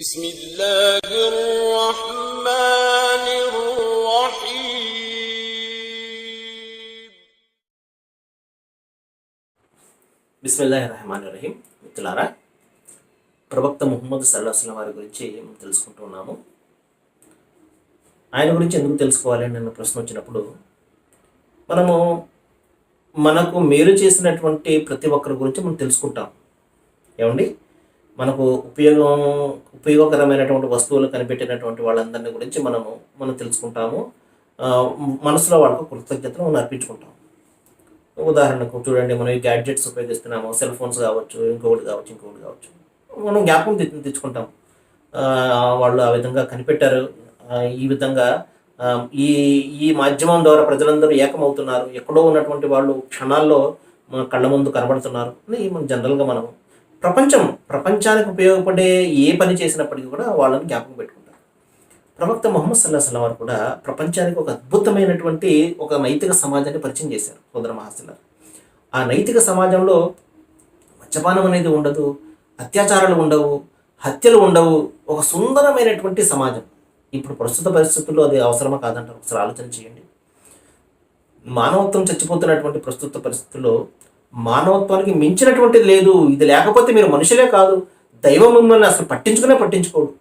بسم الله الرحمن الرحيم బిస్మిల్లాహి రహమాన్ రహీం మిత్రులారా ప్రవక్త ముహమ్మద్ సల్లాహం వారి గురించి మనం తెలుసుకుంటున్నాము ఆయన గురించి ఎందుకు తెలుసుకోవాలి అని నన్ను ప్రశ్న వచ్చినప్పుడు మనము మనకు మేలు చేసినటువంటి ప్రతి ఒక్కరి గురించి మనం తెలుసుకుంటాం ఏమండి మనకు ఉపయోగం ఉపయోగకరమైనటువంటి వస్తువులు కనిపెట్టినటువంటి వాళ్ళందరినీ గురించి మనము మనం తెలుసుకుంటాము. మనసులో వాళ్ళకు కృతజ్ఞతను మనం అర్పించుకుంటాము ఉదాహరణకు చూడండి మనం ఈ గ్యాడ్జెట్స్ ఉపయోగిస్తున్నాము. సెల్ ఫోన్స్ కావచ్చు ఇంకొకటి కావచ్చు ఇంకొకటి కావచ్చు. మనం జ్ఞాపకం తెచ్చుకుంటాం. వాళ్ళు ఆ విధంగా కనిపెట్టారు. ఈ విధంగా ఈ ఈ మాధ్యమం ద్వారా ప్రజలందరూ ఏకమవుతున్నారు. ఎక్కడో ఉన్నటువంటి వాళ్ళు క్షణాల్లో మన కళ్ళ ముందు కనబడుతున్నారు. అని మనం జనరల్గా మనం ప్రపంచం ప్రపంచానికి ఉపయోగపడే ఏ పని చేసినప్పటికీ కూడా వాళ్ళని జ్ఞాపకం పెట్టుకుంటారు. ప్రవక్త మొహమ్మద్ సల్లాహ్ వారు కూడా ప్రపంచానికి ఒక అద్భుతమైనటువంటి ఒక నైతిక సమాజాన్ని పరిచయం చేశారు సోదర మహాశిల్లారు ఆ నైతిక సమాజంలో మద్యపానం అనేది ఉండదు అత్యాచారాలు ఉండవు హత్యలు ఉండవు ఒక సుందరమైనటువంటి సమాజం. ఇప్పుడు ప్రస్తుత పరిస్థితుల్లో అది అవసరమా కాదంటారు? ఒకసారి ఆలోచన చేయండి. మానవత్వం చచ్చిపోతున్నటువంటి ప్రస్తుత పరిస్థితుల్లో మానవత్వానికి మించినటువంటిది లేదు. ఇది లేకపోతే మీరు మనుషులే కాదు. దైవం మిమ్మల్ని అసలు పట్టించుకునే పట్టించుకోడు.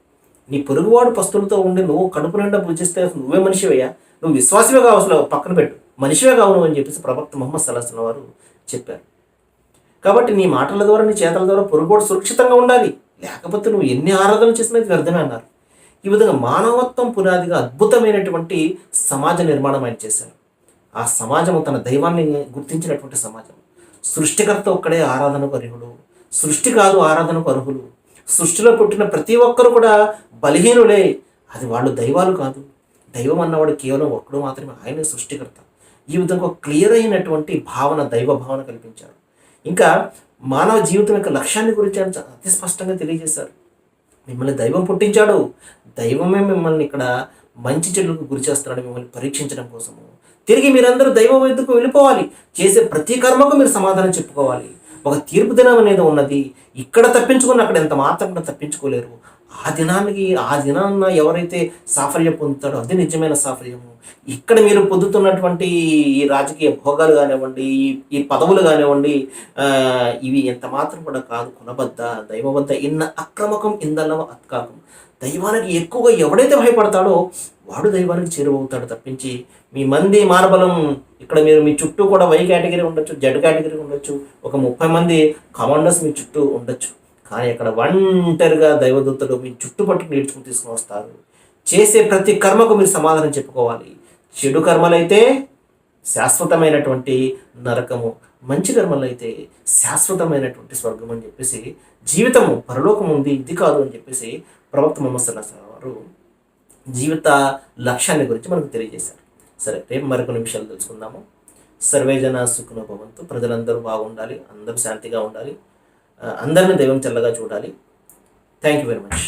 నీ పొరుగువాడు పస్తులతో ఉండి నువ్వు కడుపు నిండా పూజిస్తే అసలు నువ్వే మనిషివయ్యా. నువ్వు విశ్వాసమే కావు అసలు. పక్కన పెట్టు. మనిషివే కావు నువ్వు అని చెప్పేసి ప్రవక్త మొహమ్మద్ సల్లాహం వారు చెప్పారు. కాబట్టి నీ మాటల ద్వారా నీ చేతల ద్వారా పొరుగువాడు సురక్షితంగా ఉండాలి. లేకపోతే నువ్వు ఎన్ని ఆరాధన చేసినా ఇది వ్యర్థమే అన్నారు. ఈ విధంగా మానవత్వం పునాదిగా అద్భుతమైనటువంటి సమాజ నిర్మాణం ఆయన చేశారు. ఆ సమాజం తన దైవాన్ని గుర్తించినటువంటి సమాజం. సృష్టికర్త ఒక్కడే ఆరాధనకు అర్హుడు సృష్టి కాదు ఆరాధనకు అర్హులు సృష్టిలో పుట్టిన ప్రతి ఒక్కరు కూడా బలహీనులే. అది వాళ్ళు దైవాలు కాదు. దైవం అన్నవాడు కేవలం ఒక్కడు మాత్రమే ఆయనే సృష్టికర్త. ఈ విధంగా క్లియర్ అయినటువంటి భావన దైవ భావన కల్పించారు. ఇంకా మానవ జీవితం యొక్క లక్ష్యాన్ని గురించి ఆయన అతి స్పష్టంగా తెలియజేశారు. మిమ్మల్ని దైవం పుట్టించాడు. దైవమే మిమ్మల్ని ఇక్కడ మంచి చెడులకు గురి చేస్తున్నాడు మిమ్మల్ని పరీక్షించడం కోసము. తిరిగి మీరందరూ దైవం వైద్యకు వెళ్ళిపోవాలి. చేసే ప్రతి కర్మకు మీరు సమాధానం చెప్పుకోవాలి. ఒక తీర్పు దినం అనేది ఉన్నది. ఇక్కడ తప్పించుకుని అక్కడ ఎంత మాత్రం కూడా తప్పించుకోలేరు. ఆ దినానికి ఆ దినాన్న ఎవరైతే సాఫల్యం పొందుతాడో అది నిజమైన సాఫల్యము. ఇక్కడ మీరు పొందుతున్నటువంటి ఈ రాజకీయ భోగాలు కానివ్వండి ఈ- పదవులు కానివ్వండి ఇవి ఎంత మాత్రం కూడా కాదు. కులబద్ద దైవబద్ద ఇన్న అక్రమకం ఇందల్లవ అత్కాకం. దైవానికి ఎక్కువగా ఎవడైతే భయపడతాడో వాడు దైవానికి చేరువవుతాడు తప్పించి మీ మంది మార్బలం ఇక్కడ మీరు మీ చుట్టూ కూడా వై కేటగిరీ ఉండొచ్చు జెడ్ కేటగిరీ ఉండొచ్చు ఒక ముప్పై మంది కమాండర్స్ మీ చుట్టూ ఉండొచ్చు. కానీ అక్కడ ఒంటరిగా దైవదూతలు మీ చుట్టుపట్టుకు నేర్చుకుని తీసుకుని వస్తారు. చేసే ప్రతి కర్మకు మీరు సమాధానం చెప్పుకోవాలి. చెడు కర్మలైతే శాశ్వతమైనటువంటి నరకము మంచి కర్మలైతే శాశ్వతమైనటువంటి స్వర్గం అని చెప్పేసి జీవితము పరలోకం ఉంది ఇది కాదు అని చెప్పేసి ప్రవక్త మొహమ్మద్ వారు జీవిత లక్ష్యాన్ని గురించి మనకు తెలియజేశారు. సరే రేపు మరికొన్ని విషయాలు తెలుసుకుందాము. సర్వేజన సుఖన భవంతు. ప్రజలందరూ బాగుండాలి అందరూ శాంతిగా ఉండాలి. అందరిని దైవం చల్లగా చూడాలి. Thank you very much